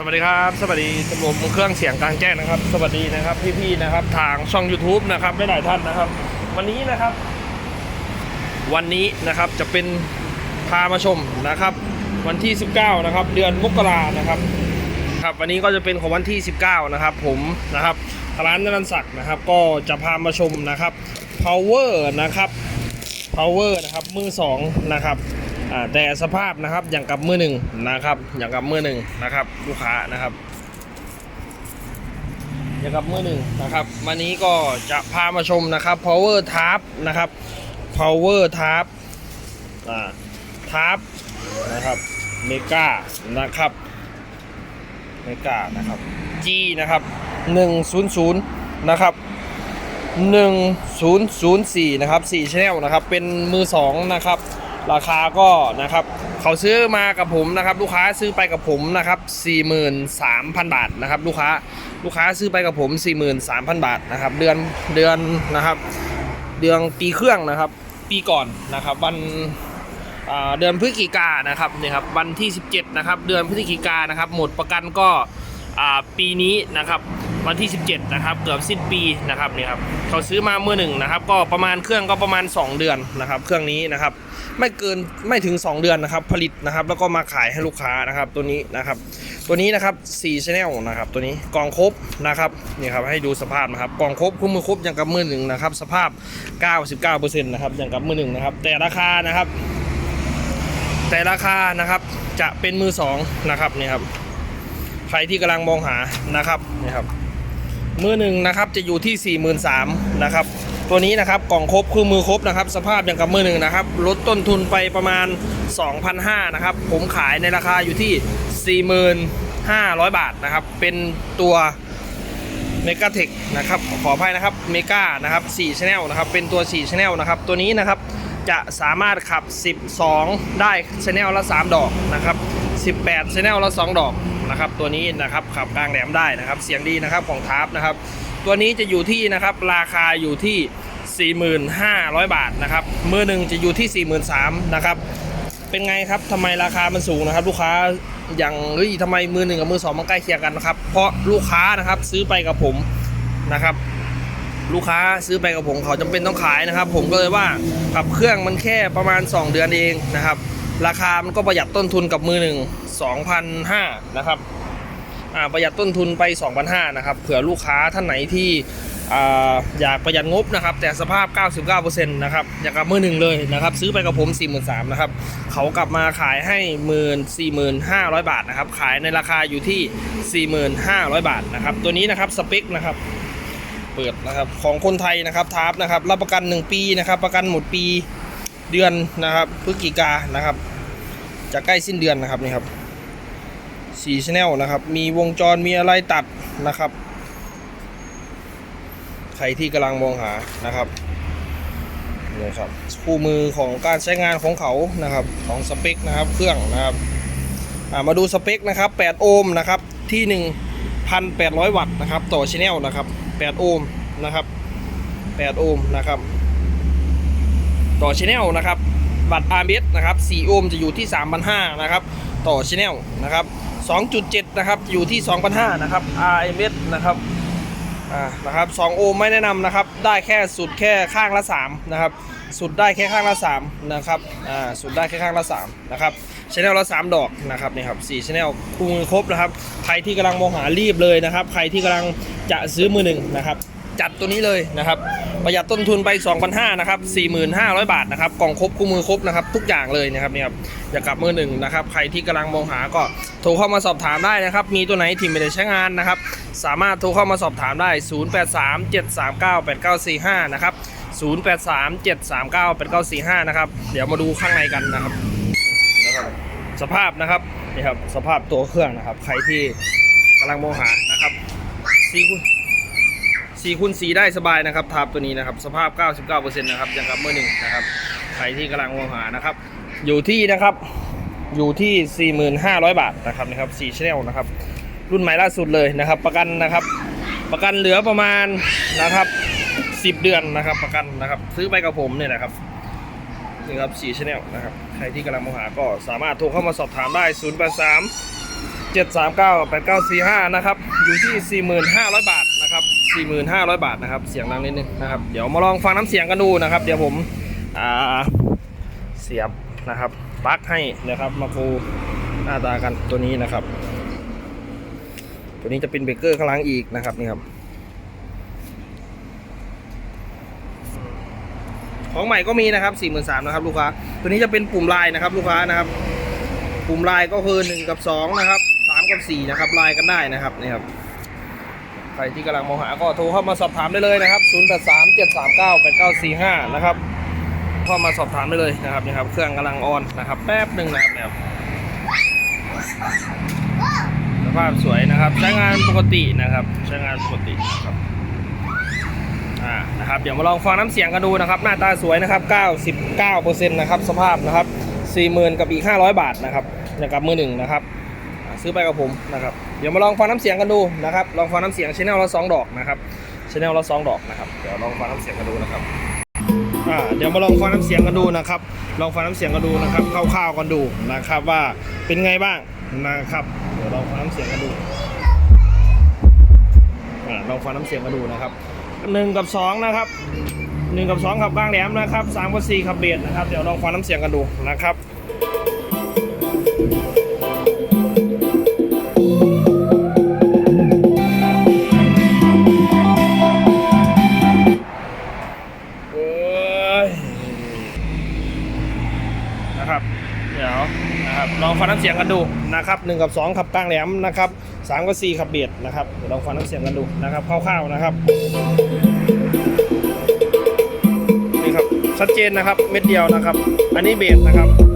สวัสดีครับ สวัสดีตำรวจเครื่องเสียงกลางแจ้งนะครับ สวัสดีนะครับพี่ๆนะครับ ทางช่อง YouTube นะครับหลายๆท่านนะครับ วันนี้นะครับ วันนี้นะครับจะเป็นพามาชมนะครับ วันที่ 19 นะครับ เดือนมกรานะครับครับวันนี้ก็จะเป็นของวันที่ 19 นะครับ ผมนะครับร้านนรันศักดิ์นะครับ ก็จะพามาชมนะครับ power นะครับ power นะครับมือสองนะครับ แต่สภาพนะครับอย่างกับมือหนึ่งนะครับ อย่างกับมือหนึ่งนะครับ ลูกค้านะครับ อย่างกับมือหนึ่งนะครับ วันนี้ก็จะพามาชมนะครับ power tab นะครับ power tab อ่า tab นะครับเมกานะครับเมกานะครับ G นะครับ 100 นะครับ 1004 นะครับ4 channel นะครับ เป็นมือ 2 นะครับ ราคาก็นะครับเขาซื้อมากับผมนะครับ ลูกค้าซื้อไปกับผมนะครับ43,000 บาทนะครับ ลูกค้าลูกค้าซื้อไปกับผม 43,000 บาทนะครับ เดือนเดือนนะครับ เดือนปีเครื่องนะครับ ปีก่อนนะครับ วันเดือนพฤศจิกานะครับนี่ครับวันที่ 17 นะครับ เดือนพฤศจิกานะครับ หมดประกันก็ปีนี้นะครับ วันที่ 17 นะครับ เกือบสิ้นปีนะครับนี่ครับเขาซื้อมาเมื่อหนึ่งนะครับ ก็ประมาณเครื่องก็ประมาณ 2 เดือนนะครับ เครื่องนี้นะครับ ไม่เกินไม่ถึง 2 เดือนนะครับ ผลิตนะครับ แล้วก็มาขายให้ลูกค้านะครับ ตัวนี้นะครับ ตัวนี้นะครับ4 channel นะครับ ตัวนี้กองครบนะครับนี่ครับให้ดูสภาพนะครับกองครบคู่มือครบอย่างกับมือหนึ่งนะครับ สภาพ 99%นะครับอย่างกับมือหนึ่งนะครับ แต่ราคานะครับ แต่ราคานะครับจะเป็นมือสองนะครับนี่ครับใครที่กำลังมองหานะครับนี่ครับ มือหนึ่งนะครับจะอยู่ที่ 4 3 0 0 0นะครับตัวนี้นะครับกล่องครบคือมือครบนะครับ สภาพอย่างกับมือหนึ่งนะครับลดต้นทุนไปประมาณ 2,500นะครับผมขายในราคาอยู่ที่ 4,500 บาทนะครับ เป็นตัวเมกาเทคนะครับขออภัยนะครับเมกานะครับ4 Channel นะครับเป็นตัว4 Channel นะครับตัวนี้นะครับจะสามารถขับ 12 ได้ Channel ละ 3 ดอกนะครับ 18 Channel ละ 2 ดอก นะครับตัวนี้นะครับขับกลางแหลมได้นะครับ เสียงดีนะครับของทาร์ปนะครับ ตัวนี้จะอยู่ที่นะครับราคาอยู่ที่ 4,500 บาทนะครับมือหนึ่งจะอยู่ที่ 43,000นะครับเป็นไงครับทำไมราคามันสูงนะครับ ลูกค้าอย่างเฮ้ยทำไมมือหนึ่งกับมือสองมันใกล้เคียงกันนะครับ เพราะลูกค้านะครับซื้อไปกับผมนะครับ ลูกค้าซื้อไปกับผมเขาจำเป็นต้องขายนะครับ ผมก็เลยว่าขับเครื่องมันแค่ประมาณ 2 เดือนเองนะครับ ราคามันก็ประหยัดต้นทุนกับมือหนึ่ง 2,500นะครับประหยัดต้นทุนไป2,500นะครับเผื่อลูกค้าท่านไหนที่ออยากประหยัดงบนะครับ แต่สภาพ 99%นะครับอยากกับมือหนึ่งเลยนะครับ ซื้อไปกับผม 43,000นะครับ เขากลับมาขายให้หมื่น45,000บาทนะครับ ขายในราคาอยู่ที่ 45,000 บาทนะครับ ตัวนี้นะครับสเปคนะครับ เปิดนะครับของคนไทยนะครับทาร์ปนะครับ รับประกัน 1 ปีนะครับ ประกันหมดปีเดือนนะครับพฤศจิกานะครับ จะใกล้สิ้นเดือนนะครับนี่ครับ สีชแนลนะครับ มีวงจรมีอะไรตัดนะครับ ใครที่กำลังมองหานะครับนี่ครับคู่มือของการใช้งานของเขานะครับของสเปคนะครับเครื่องนะครับมาดูสเปคนะครับ 8 โอห์มนะครับที่ 1,800 วัตต์นะครับ ต่อชแนลนะครับ 8 โอห์มนะครับ 8 โอห์มนะครับ ต่อชแนลนะครับบัตร RMS นะครับ 4 โอห์มจะอยู่ที่ 3,500 นะครับ ต่อชแนลนะครับ 2.7 นะครับ อยู่ที่ 2,500 นะครับ RMS นะครับ อ่า นะครับ2โอห์มไม่แนะนำนะครับ ได้แค่สุดแค่ข้างละ 3 นะครับ สุดได้แค่ข้างละ 3 นะครับ อ่า สุดได้แค่ข้างละ 3 นะครับชแนลละ 3 ดอกนะครับนี่ครับ4ชแนลคู่มือครบนะครับ ใครที่กำลังมองหารีบเลยนะครับ ใครที่กำลังจะซื้อมือหนึ่งนะครับ จัดตัวนี้เลยนะครับประหยัดต้นทุนไป 2,500นะครับ4,500 บาทนะครับกล่องครบคู่มือครบนะครับทุกอย่างเลยนะครับนี่ครับอยากกลับมือหนึ่งนะครับใครที่กำลังมองหาก็โทรเข้ามาสอบถามได้นะครับมีตัวไหนที่ไม่ได้ใช้งานนะครับสามารถโทรเข้ามาสอบถามได้ 0837398945 นะครับ 0837398945 นะครับเดี๋ยวมาดูข้างในกันนะครับสภาพนะครับนี่ครับสภาพตัวเครื่องนะครับ ใครที่กำลังมองหานะครับซีคูณ ซีคูณสีได้สบายนะครับทับตัวนี้นะครับ สภาพ 99%นะครับย่างกับเมื่อหนึ่งนะครับใครที่กำลังมองหานะครับ อยู่ที่นะครับอยู่ที่ 4,500 บาทนะครับนะครับ4 channel นะครับ รุ่นใหม่ล่าสุดเลยนะครับ ประกันนะครับ ประกันเหลือประมาณนะครับ 10 เดือนนะครับ ประกันนะครับ ซื้อไปกับผมเนี่ยนะครับนี่ครับ4 channel นะครับ ใครที่กำลังมองหาก็สามารถโทรเข้ามาสอบถามได้ 0 8 3 739 8945 นะครับ อยู่ที่ 45,000บาท 45,000 บาทนะครับ เสียงดังนิดนึงนะครับ เดี๋ยวมาลองฟังน้ำเสียงกันดูนะครับ เดี๋ยวผมอ่าเสียบนะครับปลั๊กให้นะครับ มาฟูหน้าตากันตัวนี้นะครับ ตัวนี้จะเป็นเบรกเกอร์ข้างหล่างอีกนะครับนี่ครับ ของใหม่ก็มีนะครับ43,000นะครับลูกค้า ตัวนี้จะเป็นปุ่มลายนะครับ ลูกค้านะครับ ปุ่มลายก็คือ1กับ2นะครับ3กับ4นะครับลายกันได้นะครับนี่ครับ ใครที่กำลังมองหาก็โทรเข้ามาสอบถามได้เลยนะครับ 083 739 8945 นะครับเข้ามาสอบถามได้เลยนะครับนี่ครับ เครื่องกำลังออนนะครับ แป๊บหนึ่งนะครับสภาพสวยนะครับ ใช้งานปกตินะครับ ใช้งานปกตินะครับอ่านะครับเดี๋ยวมาลองฟังน้ำเสียงกันดูนะครับ หน้าตาสวยนะครับ 99%นะครับสภาพนะครับ40,000กับอีก500 บาทนะครับนะครับมือหนึ่งนะครับ ซื้อไปกับผมนะครับ เดี๋ยวมาลองฟังน้ำเสียงกันดูนะครับ ลองฟังน้ำเสียงชแนลละสองดอกนะครับชแนลละสองดอกนะครับ เดี๋ยวลองฟังน้ำเสียงกันดูนะครับอ่าเดี๋ยวมาลองฟังน้ำเสียงกันดูนะครับ ลองฟังน้ำเสียงกันดูนะครับคร่าวๆกันดูนะครับว่าเป็นไงบ้างนะครับ เดี๋ยวลองฟังน้ำเสียงกันดูอ่าลองฟังน้ำเสียงกันดูนะครับหนึ่งกับสองนะครับหนึ่งกับสองขับกลางแหลมนะครับสามกับสี่ขับเบียดนะครับ เดี๋ยวลองฟังน้ำเสียงกันดูนะครับ ลองฟังน้ำเสียงกันดูนะครับหนึ่งกับสองขับกลางแหลมนะครับสามกับสี่ขับเบียดนะครับเดี๋ยวลองฟังน้ำเสียงกันดูนะครับคร่าวๆนะครับนี่ครับชัดเจนนะครับเม็ดเดียวนะครับ อันนี้เบสนะครับ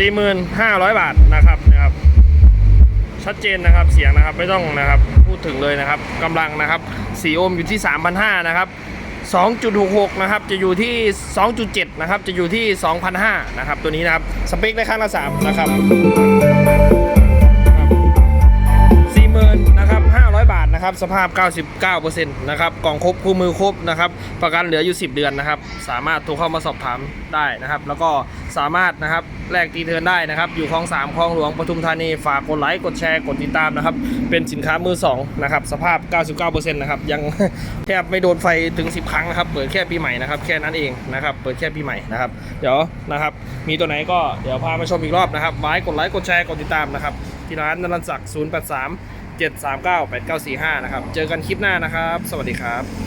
4,500 บาทนะครับนะครับ ชัดเจนนะครับเสียงนะครับไม่ต้องนะครับพูดถึงเลยนะครับกำลังนะครับ 4 โอห์มอยู่ที่ 3,500 นะครับ 2.66 นะครับจะอยู่ที่ 2.7 นะครับจะอยู่ที่ 2,500 นะครับตัวนี้นะครับสเปคได้ข้างละ 3 นะครับ40,000นะครับ นะครับ สภาพ 99%นะครับกล่องครบคู่มือครบนะครับประกันเหลืออยู่ 10 เดือนนะครับ สามารถโทรเข้ามาสอบถามได้นะครับ แล้วก็สามารถนะครับแลกตีเทิร์นได้นะครับ อยู่คลอง3คลองหลวงปทุมธานีฝากกดไลค์กดแชร์กดติดตามนะครับ เป็นสินค้ามือ2นะครับสภาพ 99%นะครับยังแทบไม่โดนไฟถึง 10 ครั้งนะครับ เปิดแค่ปีใหม่นะครับแค่นั้นเองนะครับ เปิดแค่ปีใหม่นะครับ เดี๋ยวนะครับ มีตัวไหนก็เดี๋ยวพามาชมอีกรอบนะครับไว้กดไลค์กดแชร์กดติดตามนะครับที่ร้านนรันศักดิ์083 739 8945 นะครับ เจอกันคลิปหน้านะครับ สวัสดีครับ